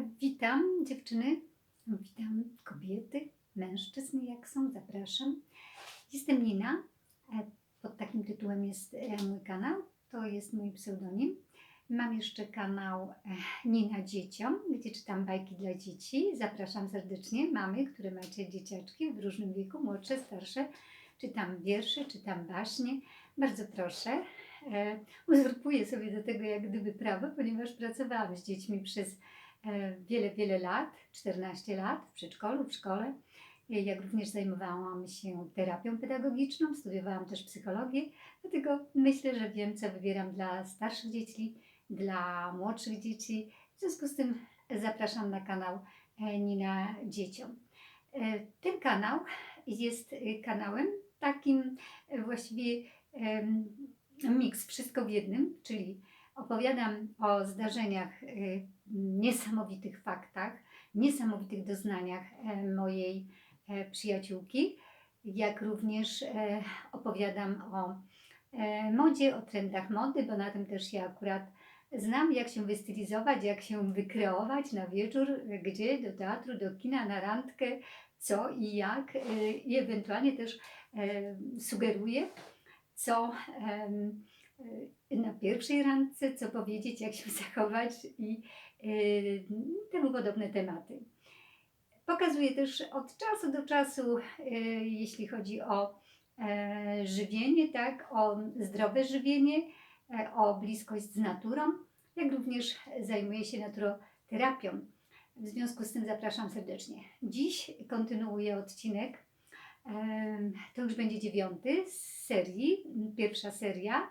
Witam dziewczyny, witam kobiety, mężczyzn, jak są, zapraszam. Jestem Nina, e, pod takim tytułem jest e, mój kanał, to jest mój pseudonim. Mam jeszcze kanał e, Nina Dzieciom, gdzie czytam bajki dla dzieci. Zapraszam serdecznie mamy, które macie dzieciaczki w różnym wieku, młodsze, starsze. Czytam wiersze, czytam baśnie. Bardzo proszę. Uzurpuję sobie do tego jak gdyby prawo, ponieważ pracowałam z dziećmi przez wiele, wiele lat, 14 lat w przedszkolu, w szkole. E, Jak również zajmowałam się terapią pedagogiczną, studiowałam też psychologię, dlatego myślę, że wiem, co wybieram dla starszych dzieci, dla młodszych dzieci. W związku z tym zapraszam na kanał e, Nina Dzieciom. E, Ten kanał jest e, kanałem takim e, właściwie miks, wszystko w jednym, czyli opowiadam o zdarzeniach, e, niesamowitych faktach, niesamowitych doznaniach e, mojej e, przyjaciółki, jak również e, opowiadam o modzie, o trendach mody, bo na tym też się akurat znam, jak się wystylizować, jak się wykreować na wieczór, gdzie, do teatru, do kina, na randkę, co i jak i ewentualnie też sugeruję, co na pierwszej randce, co powiedzieć, jak się zachować i e, temu podobne tematy. Pokazuję też od czasu do czasu, e, jeśli chodzi o e, żywienie, tak, o zdrowe żywienie, e, o bliskość z naturą, jak również zajmuję się naturoterapią. W związku z tym zapraszam serdecznie. Dziś kontynuuję odcinek. em, To już będzie dziewiąty z serii, pierwsza seria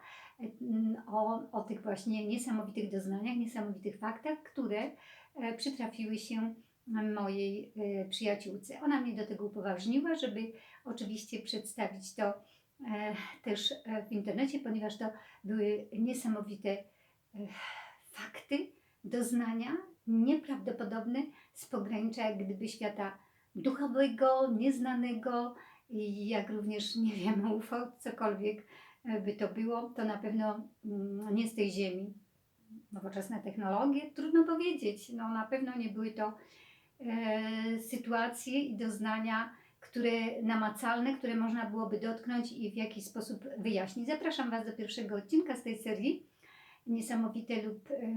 o, o tych właśnie niesamowitych doznaniach, niesamowitych faktach, które e, przytrafiły się mojej e, przyjaciółce. Ona mnie do tego upoważniła, żeby oczywiście przedstawić to e, też w internecie, ponieważ to były niesamowite fakty, doznania, nieprawdopodobne z pogranicza jak gdyby świata duchowego, nieznanego, jak również nie wiem, UFO, cokolwiek by to było, to na pewno mm, nie z tej ziemi. Nowoczesne technologie, trudno powiedzieć. No, na pewno nie były to e, sytuacje i doznania, które namacalne, które można byłoby dotknąć i w jakiś sposób wyjaśnić. Zapraszam Was do pierwszego odcinka z tej serii. Niesamowite lub e,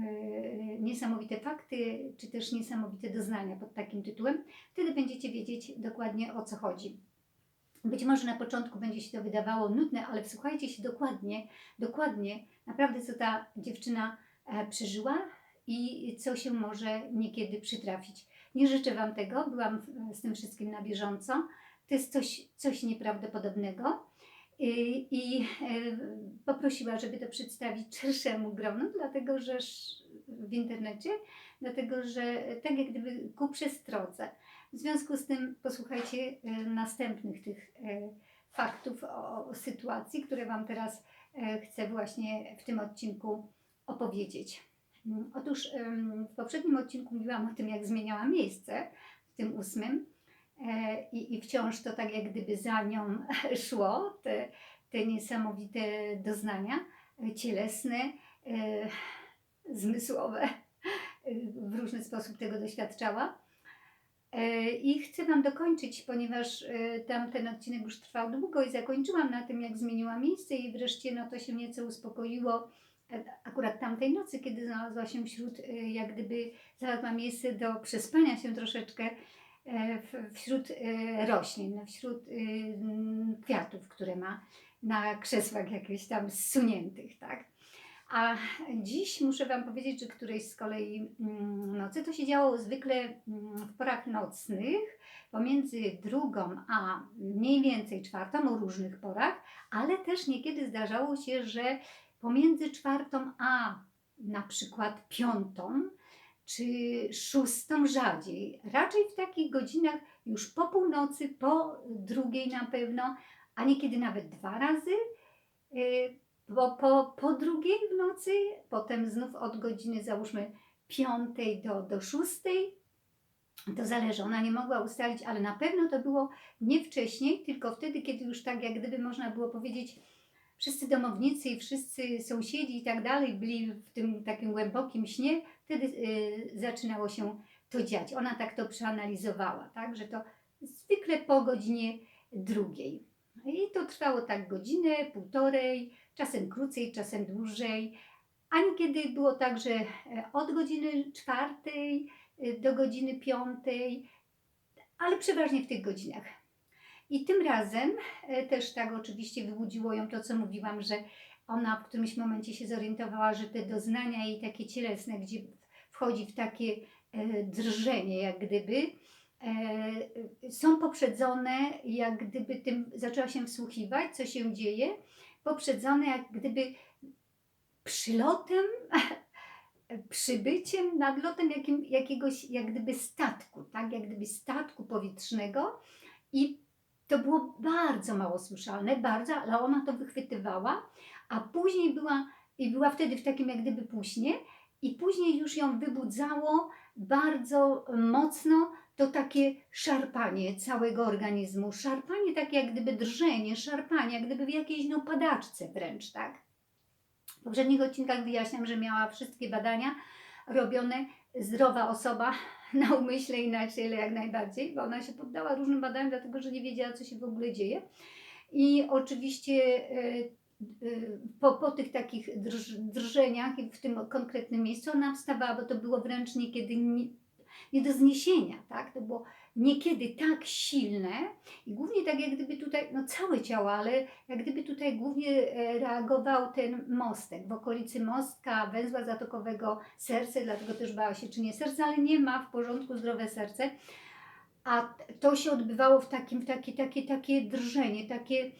niesamowite fakty, czy też niesamowite doznania pod takim tytułem. Wtedy będziecie wiedzieć dokładnie o co chodzi. Być może na początku będzie się to wydawało nudne, ale wsłuchajcie się dokładnie, dokładnie, naprawdę co ta dziewczyna e, przeżyła i co się może niekiedy przytrafić. Nie życzę Wam tego, byłam z tym wszystkim na bieżąco. To jest coś, coś nieprawdopodobnego. I, i e, poprosiła, żeby to przedstawić szerszemu gronu, dlatego że w internecie, dlatego że tak jak gdyby ku przestrodze. W związku z tym posłuchajcie e, następnych tych e, faktów o, sytuacji, które Wam teraz e, chcę właśnie w tym odcinku opowiedzieć. Mm, Otóż w poprzednim odcinku mówiłam o tym, jak zmieniała miejsce, w tym ósmym, i, i wciąż to tak jak gdyby za nią szło, te, te niesamowite doznania cielesne, zmysłowe, w różny sposób tego doświadczała. E, I chcę Wam dokończyć, ponieważ e, tamten odcinek już trwał długo i zakończyłam na tym, jak zmieniła miejsce i wreszcie no, to się nieco uspokoiło e, akurat tamtej nocy, kiedy znalazła się wśród, jak gdyby znalazła miejsce do przespania się troszeczkę wśród roślin, wśród kwiatów, które ma na krzesłach jakichś tam zsuniętych, tak. A dziś muszę Wam powiedzieć, że którejś z kolei mm, nocy to się działo zwykle mm, w porach nocnych, pomiędzy drugą a mniej więcej czwartą, o różnych porach, ale też niekiedy zdarzało się, że pomiędzy czwartą a na przykład piątą czy szóstą rzadziej. Raczej w takich godzinach już po północy, po drugiej na pewno, a niekiedy nawet dwa razy. Bo po, po drugiej w nocy, potem znów od godziny załóżmy piątej do, do szóstej, to zależy, ona nie mogła ustalić, ale na pewno to było nie wcześniej, tylko wtedy, kiedy już tak jak gdyby można było powiedzieć, wszyscy domownicy i wszyscy sąsiedzi i tak dalej byli w tym takim głębokim śnie, wtedy y, zaczynało się to dziać. Ona tak to przeanalizowała, tak, że to zwykle po godzinie drugiej. I to trwało tak godzinę, półtorej, czasem krócej, czasem dłużej. A niekiedy było tak, że e, od godziny czwartej e, do godziny piątej, ale przeważnie w tych godzinach. I tym razem e, też tak oczywiście wybudziło ją to, co mówiłam, że ona w którymś momencie się zorientowała, że te doznania jej takie cielesne, gdzie wchodzi w takie drżenie, jak gdyby, są poprzedzone, jak gdyby tym zaczęła się wsłuchiwać, co się dzieje, poprzedzone jak gdyby przylotem, przybyciem, nadlotem jakim, jakiegoś jak gdyby statku, tak, jak gdyby statku powietrznego. I to było bardzo mało słyszalne, bardzo, ale ona to wychwytywała, a później była i była wtedy w takim jak gdyby późnie i później już ją wybudzało bardzo mocno to takie szarpanie całego organizmu, szarpanie takie jak gdyby drżenie, szarpanie, jak gdyby w jakiejś no padaczce wręcz, tak? W poprzednich odcinkach wyjaśniam, że miała wszystkie badania robione zdrowa osoba na umyśle i na ciele jak najbardziej, bo ona się poddała różnym badaniom, dlatego że nie wiedziała, co się w ogóle dzieje. I oczywiście e, e, po, po tych takich drż, drżeniach w tym konkretnym miejscu ona wstawała, bo to było wręcz niekiedy nie, do zniesienia, tak? To było niekiedy tak silne i głównie tak jak gdyby tutaj, no całe ciało, ale jak gdyby tutaj głównie e, reagował ten mostek w okolicy mostka, węzła zatokowego, serce, dlatego też bała się czy nie serce, ale nie ma w porządku zdrowe serce. A to się odbywało w takim, w takie, takie, takie drżenie, takie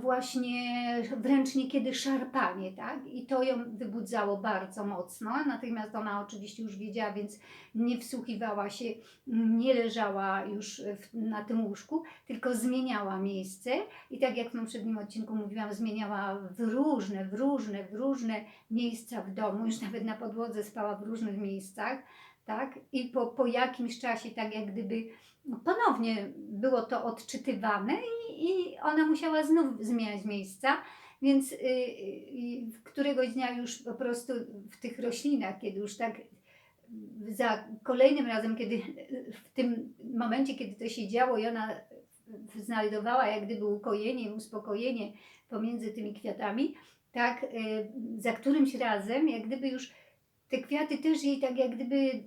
właśnie wręcz niekiedy szarpanie, tak? I to ją wybudzało bardzo mocno. Natomiast ona oczywiście już wiedziała, więc nie wsłuchiwała się, nie leżała już w, na tym łóżku, tylko zmieniała miejsce. I tak jak w poprzednim odcinku mówiłam, zmieniała w różne, w różne, w różne miejsca w domu. Już nawet na podłodze spała w różnych miejscach tak? I po, po jakimś czasie, tak jak gdyby no, ponownie było to odczytywane i, i ona musiała znów zmieniać miejsca, więc y, y, któregoś dnia już po prostu w tych roślinach, kiedy już tak za kolejnym razem, kiedy w tym momencie, kiedy to się działo i ona znajdowała jak gdyby ukojenie, uspokojenie pomiędzy tymi kwiatami, tak, y, za którymś razem, jak gdyby już te kwiaty też jej tak jak gdyby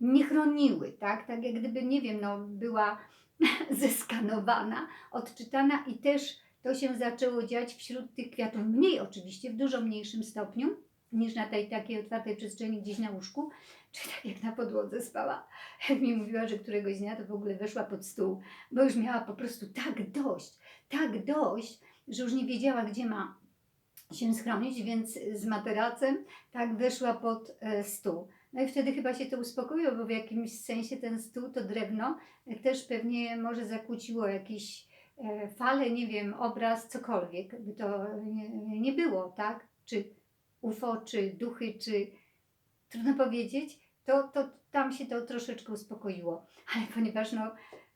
nie chroniły, tak? Tak jak gdyby, nie wiem, no, była zeskanowana, odczytana i też to się zaczęło dziać wśród tych kwiatów. Mniej oczywiście, w dużo mniejszym stopniu niż na tej takiej otwartej przestrzeni gdzieś na łóżku, czy tak jak na podłodze spała. Jak mi mówiła, że któregoś dnia to w ogóle weszła pod stół, bo już miała po prostu tak dość, tak dość, że już nie wiedziała, gdzie ma się schronić, więc z materacem tak weszła pod e, stół. No i wtedy chyba się to uspokoiło, bo w jakimś sensie ten stół, to drewno e, też pewnie może zakłóciło jakieś e, fale, nie wiem, obraz, cokolwiek, by to nie, było, tak? Czy UFO, czy duchy, czy trudno powiedzieć, to, to tam się to troszeczkę uspokoiło. Ale ponieważ no,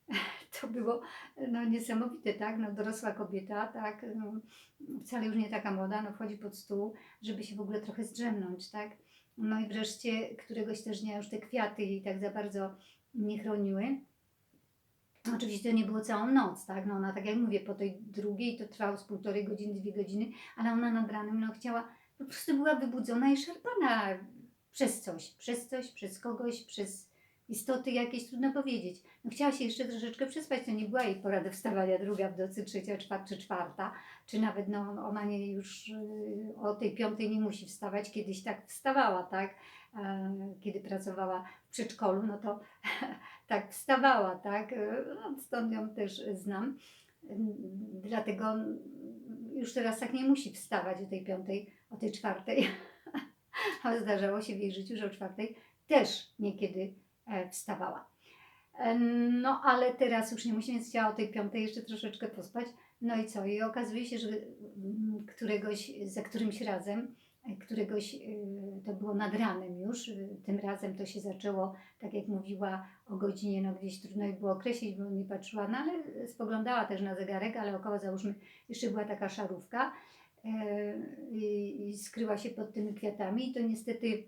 to było no, niesamowite, tak? No, dorosła kobieta, tak? No, wcale już nie taka młoda, no, wchodzi pod stół, żeby się w ogóle trochę zdrzemnąć, tak? No i wreszcie któregoś też dnia już te kwiaty jej tak za bardzo nie chroniły. Oczywiście to nie było całą noc, tak? No ona, tak jak mówię, po tej drugiej to trwało z półtorej godziny, dwie godziny, ale ona nad ranem no, chciała, po prostu była wybudzona i szarpana przez coś, przez coś, przez kogoś, przez istoty jakieś, trudno powiedzieć. No, chciała się jeszcze troszeczkę przespać, to nie była jej pora do wstawania druga w nocy, trzecia, czwarta, czy czwarta, czy nawet no, ona nie już y, o tej piątej nie musi wstawać, kiedyś tak wstawała, tak, e, kiedy pracowała w przedszkolu, no to tak wstawała, tak, e, no, stąd ją też znam, dlatego już teraz tak nie musi wstawać o tej piątej, o tej czwartej, ale zdarzało się w jej życiu, że o czwartej też niekiedy wstawała. E, no ale teraz już nie musi, więc chciała o tej piątej jeszcze troszeczkę pospać. No i co? I okazuje się, że mm, któregoś, za którymś razem, e, któregoś, to było nad ranem już, tym razem to się zaczęło, tak jak mówiła, o godzinie, no gdzieś trudno jej było określić, bo nie patrzyła, no ale spoglądała też na zegarek, ale około załóżmy jeszcze była taka szarówka i skryła się pod tymi kwiatami i to niestety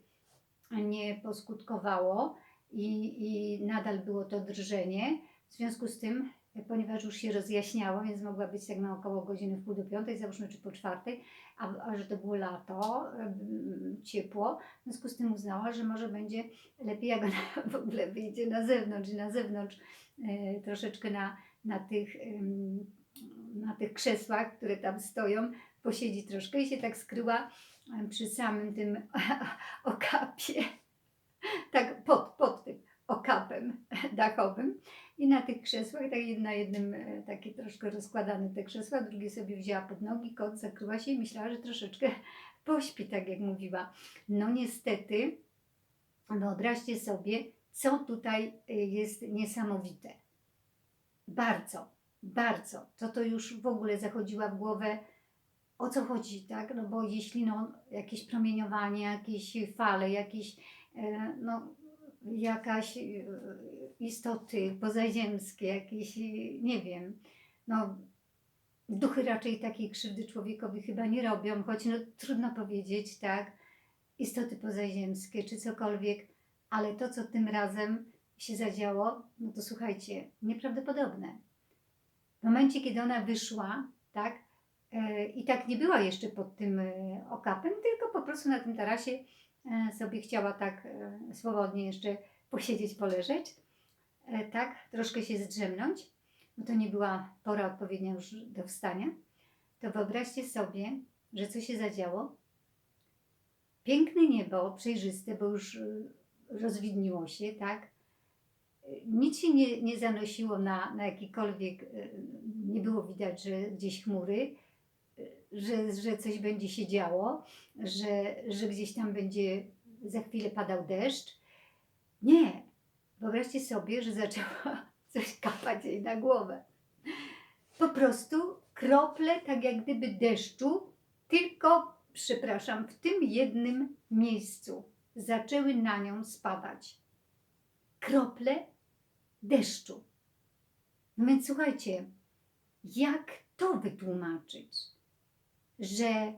nie poskutkowało i, i nadal było to drżenie. W związku z tym, ponieważ już się rozjaśniało, więc mogła być tak na około godziny w pół do piątej, załóżmy, czy po czwartej, a, a że to było lato, ciepło, w związku z tym uznała, że może będzie lepiej, jak ona w ogóle wyjdzie na zewnątrz i na zewnątrz e, troszeczkę na, na, tych, na tych krzesłach, które tam stoją, posiedzi troszkę i się tak skryła przy samym tym okapie, tak pod, pod tym okapem dachowym i na tych krzesłach, tak na jednym e, takie troszkę rozkładane te krzesła, drugie sobie wzięła pod nogi, kot zakryła się i myślała, że troszeczkę pośpi, tak jak mówiła. No niestety, wyobraźcie sobie, co tutaj y, jest niesamowite. Bardzo, bardzo. To to już w ogóle zachodziła w głowę, o co chodzi, tak? No bo jeśli no, jakieś promieniowanie, jakieś fale, jakieś e, no, jakaś e, istoty pozaziemskie, jakieś, nie wiem, no duchy raczej takiej krzywdy człowiekowi chyba nie robią, choć no trudno powiedzieć, tak, istoty pozaziemskie czy cokolwiek, ale to, co tym razem się zadziało, no to słuchajcie, nieprawdopodobne. W momencie, kiedy ona wyszła, tak, e, i tak nie była jeszcze pod tym e, okapem, tylko po prostu na tym tarasie e, sobie chciała tak e, swobodnie jeszcze posiedzieć, poleżeć, e, tak, troszkę się zdrzemnąć, no to nie była pora odpowiednia już do wstania, to wyobraźcie sobie, że co się zadziało. Piękne niebo, przejrzyste, bo już rozwidniło się, tak? Nic się nie, nie zanosiło na, na jakikolwiek, nie było widać, że gdzieś chmury, że, że coś będzie się działo, że, że gdzieś tam będzie za chwilę padał deszcz. Nie. Wyobraźcie sobie, że zaczęła coś kapać jej na głowę. Po prostu krople, tak jak gdyby deszczu, tylko, przepraszam, w tym jednym miejscu zaczęły na nią spadać. Krople deszczu. No więc słuchajcie, jak to wytłumaczyć? Że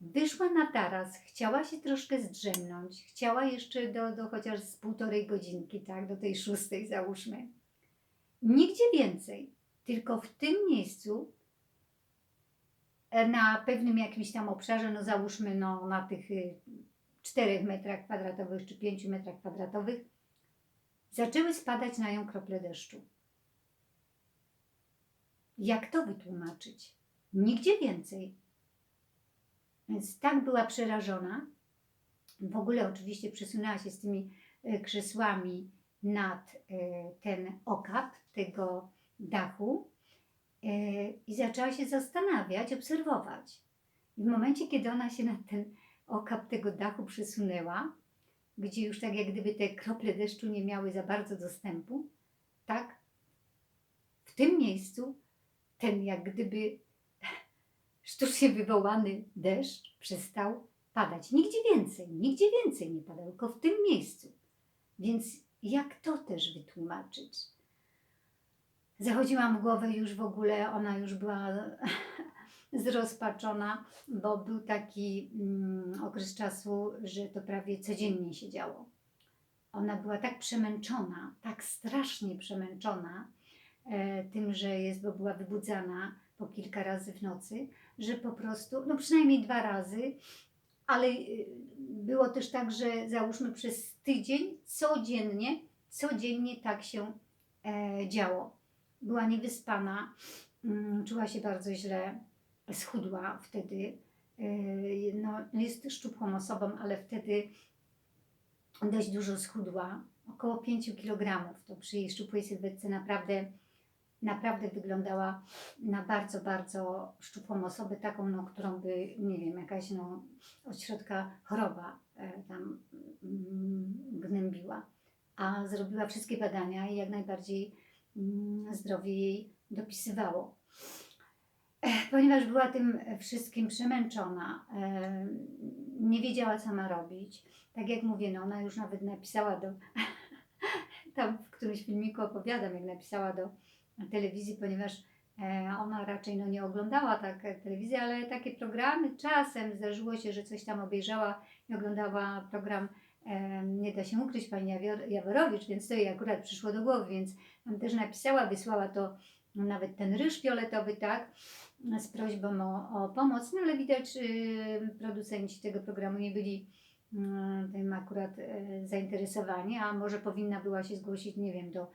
wyszła na taras, chciała się troszkę zdrzemnąć, chciała jeszcze do, do chociaż z półtorej godzinki, tak, do tej szóstej załóżmy. Nigdzie więcej, tylko w tym miejscu, e, na pewnym jakimś tam obszarze, no załóżmy no, na tych y, 4 metrach kwadratowych czy 5 metrach kwadratowych, zaczęły spadać na nią krople deszczu. Jak to wytłumaczyć? Nigdzie więcej. Więc tak była przerażona. W ogóle oczywiście przesunęła się z tymi e, krzesłami nad e, ten okap tego dachu e, i zaczęła się zastanawiać, obserwować. I w momencie, kiedy ona się na ten okap tego dachu przesunęła, gdzie już tak jak gdyby te krople deszczu nie miały za bardzo dostępu, tak w tym miejscu ten jak gdyby sztucznie wywołany deszcz przestał padać. Nigdzie więcej, nigdzie więcej nie padał, tylko w tym miejscu. Więc jak to też wytłumaczyć? Zachodziłam w głowę już w ogóle, ona już była zrozpaczona, bo był taki mm, okres czasu, że to prawie codziennie się działo. Ona była tak przemęczona, tak strasznie przemęczona e, tym, że jest, bo była wybudzana po kilka razy w nocy, że po prostu, no przynajmniej dwa razy, ale y, było też tak, że załóżmy przez tydzień, codziennie, codziennie tak się e, działo. Była niewyspana, mm, czuła się bardzo źle, schudła wtedy. e, No, jest szczupłą osobą, ale wtedy dość dużo schudła, około 5 kg. To przy jej szczupłej sylwetce naprawdę naprawdę wyglądała na bardzo, bardzo szczupłą osobę, taką, no, którą by, nie wiem, jakaś no, od środka choroba e, tam mm, gnębiła. A zrobiła wszystkie badania i jak najbardziej mm, zdrowie jej dopisywało. Ponieważ była tym wszystkim przemęczona, e, nie wiedziała, co ma robić. Tak jak mówię, no, ona już nawet napisała do. Tam w którymś filmiku opowiadam, jak napisała do telewizji, ponieważ e, ona raczej no, nie oglądała tak e, telewizji, ale takie programy czasem zdarzyło się, że coś tam obejrzała i oglądała program em, nie da się ukryć pani Jaworowicz, więc to jej akurat przyszło do głowy, więc nam też napisała, wysłała to nawet ten ryż fioletowy, tak, z prośbą o, o pomoc, no ale widać, y, producenci tego programu nie byli mm, tym akurat e, zainteresowani, a może powinna była się zgłosić, nie wiem, do,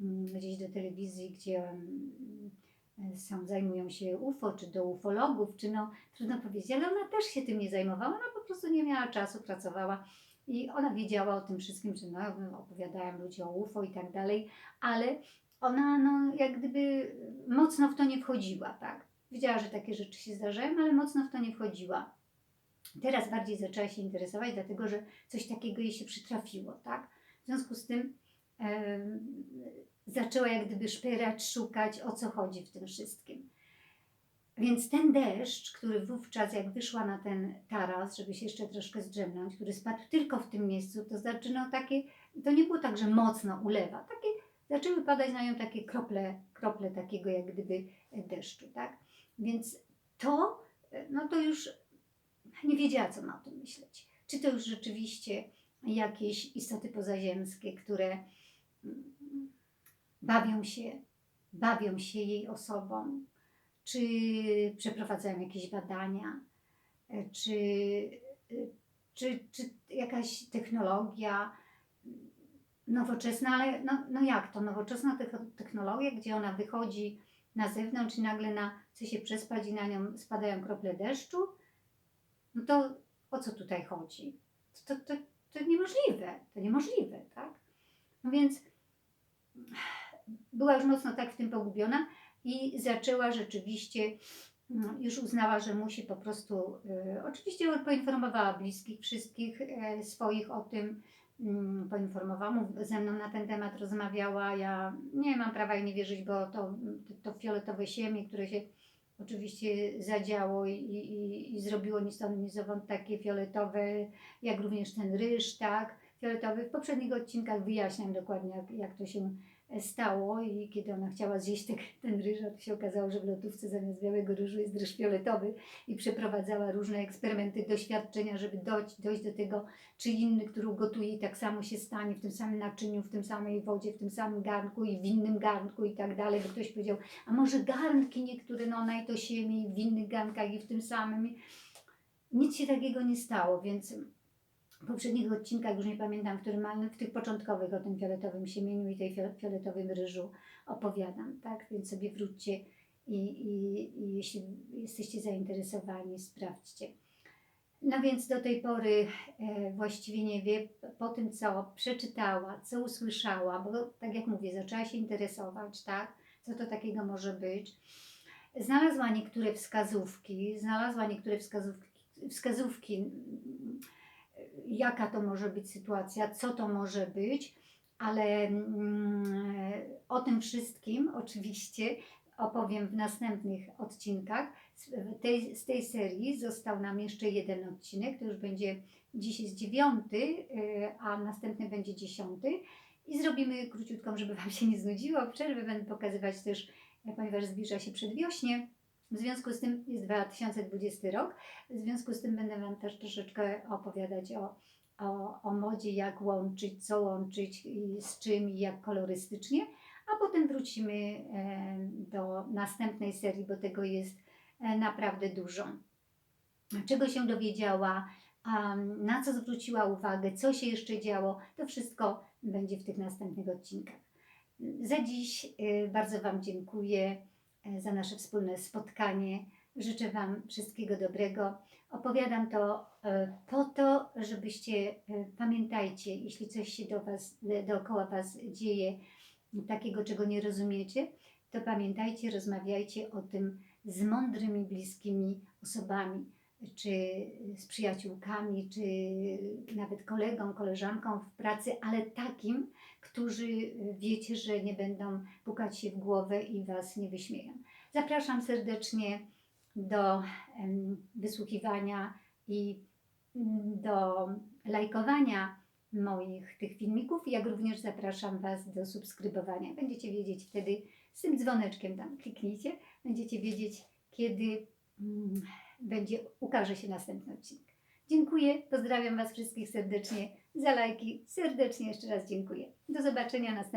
gdzieś do telewizji, gdzie mm, są, zajmują się UFO, czy do ufologów, czy no, trudno powiedzieć, ale ona też się tym nie zajmowała, ona po prostu nie miała czasu, pracowała i ona wiedziała o tym wszystkim, że no, opowiadałem ludzie o UFO i tak dalej, ale ona no, jak gdyby mocno w to nie wchodziła, tak. Wiedziała, że takie rzeczy się zdarzają, ale mocno w to nie wchodziła. Teraz bardziej zaczęła się interesować, dlatego że coś takiego jej się przytrafiło, tak. W związku z tym zaczęła jak gdyby szperać, szukać, o co chodzi w tym wszystkim. Więc ten deszcz, który wówczas, jak wyszła na ten taras, żeby się jeszcze troszkę zdrzemnąć, który spadł tylko w tym miejscu, to znaczy, no takie, to nie było tak, że mocno ulewa, takie, zaczęły padać na nią takie krople, krople takiego jak gdyby deszczu, tak? Więc to, no to już nie wiedziała, co ma o tym myśleć. Czy to już rzeczywiście jakieś istoty pozaziemskie, które bawią się, bawią się jej osobą, czy przeprowadzają jakieś badania, e, czy, e, czy, czy jakaś technologia nowoczesna, ale no, no jak to, nowoczesna techno- technologia, gdzie ona wychodzi na zewnątrz i nagle na, chce się przespać i na nią spadają krople deszczu, no to o co tutaj chodzi? To, to, to niemożliwe, to niemożliwe, tak? No więc była już mocno tak w tym pogubiona i zaczęła rzeczywiście, no, już uznała, że musi po prostu, y, oczywiście poinformowała bliskich, wszystkich e, swoich o tym, mm, poinformowała, ze mną na ten temat rozmawiała, ja nie mam prawa jej nie wierzyć, bo to, to fioletowe siemię, które się oczywiście zadziało i, i, i zrobiło ni stąd, takie fioletowe, jak również ten ryż, tak, fioletowy. W poprzednich odcinkach wyjaśniam dokładnie, jak, jak to się stało i kiedy ona chciała zjeść ten, ten ryż, to się okazało, że w lodówce zamiast białego ryżu jest ryż fioletowy i przeprowadzała różne eksperymenty, doświadczenia, żeby dojść, dojść do tego, czy inny, który ugotuje i tak samo się stanie w tym samym naczyniu, w tym samej wodzie, w tym samym garnku i w innym garnku i tak dalej, bo ktoś powiedział, a może garnki niektóre, no ona i to siemię i w innych garnkach i w tym samym. Nic się takiego nie stało, więc w poprzednich odcinkach, już nie pamiętam, w którym, ale w tych początkowych o tym fioletowym siemieniu i tej fio- fioletowym ryżu opowiadam, tak? Więc sobie wróćcie i, i, i jeśli jesteście zainteresowani, sprawdźcie. No więc do tej pory e, właściwie nie wie, po tym co przeczytała, co usłyszała, bo tak jak mówię, zaczęła się interesować, tak? Co to takiego może być. Znalazła niektóre wskazówki, znalazła niektóre wskazówki, wskazówki jaka to może być sytuacja, co to może być, ale mm, o tym wszystkim oczywiście opowiem w następnych odcinkach. Z tej, z tej serii został nam jeszcze jeden odcinek, to już będzie dziś jest dziewiąty, y, a następny będzie dziesiąty. I zrobimy króciutką, żeby Wam się nie znudziło. Przerwę będę pokazywać też, ponieważ zbliża się przedwiośnie. W związku z tym jest 2020 rok, w związku z tym będę Wam też troszeczkę opowiadać o, o, o modzie, jak łączyć, co łączyć z czym i jak kolorystycznie, a potem wrócimy e, do następnej serii, bo tego jest e, naprawdę dużo. Czego się dowiedziała, na co zwróciła uwagę, co się jeszcze działo, to wszystko będzie w tych następnych odcinkach. Za dziś e, bardzo Wam dziękuję za nasze wspólne spotkanie. Życzę Wam wszystkiego dobrego. Opowiadam to e, po to, żebyście, e, pamiętajcie, jeśli coś się do was, e, dookoła Was dzieje, takiego, czego nie rozumiecie, to pamiętajcie, rozmawiajcie o tym z mądrymi, bliskimi osobami, czy z przyjaciółkami, czy nawet kolegą, koleżanką w pracy, ale takim, którzy wiecie, że nie będą pukać się w głowę i Was nie wyśmieją. Zapraszam serdecznie do wysłuchiwania i mm, do lajkowania moich tych filmików, jak również zapraszam Was do subskrybowania. Będziecie wiedzieć wtedy, z tym dzwoneczkiem tam kliknijcie, będziecie wiedzieć, kiedy mm, będzie, ukaże się następny odcinek. Dziękuję, pozdrawiam Was wszystkich serdecznie za lajki. Serdecznie jeszcze raz dziękuję. Do zobaczenia następnym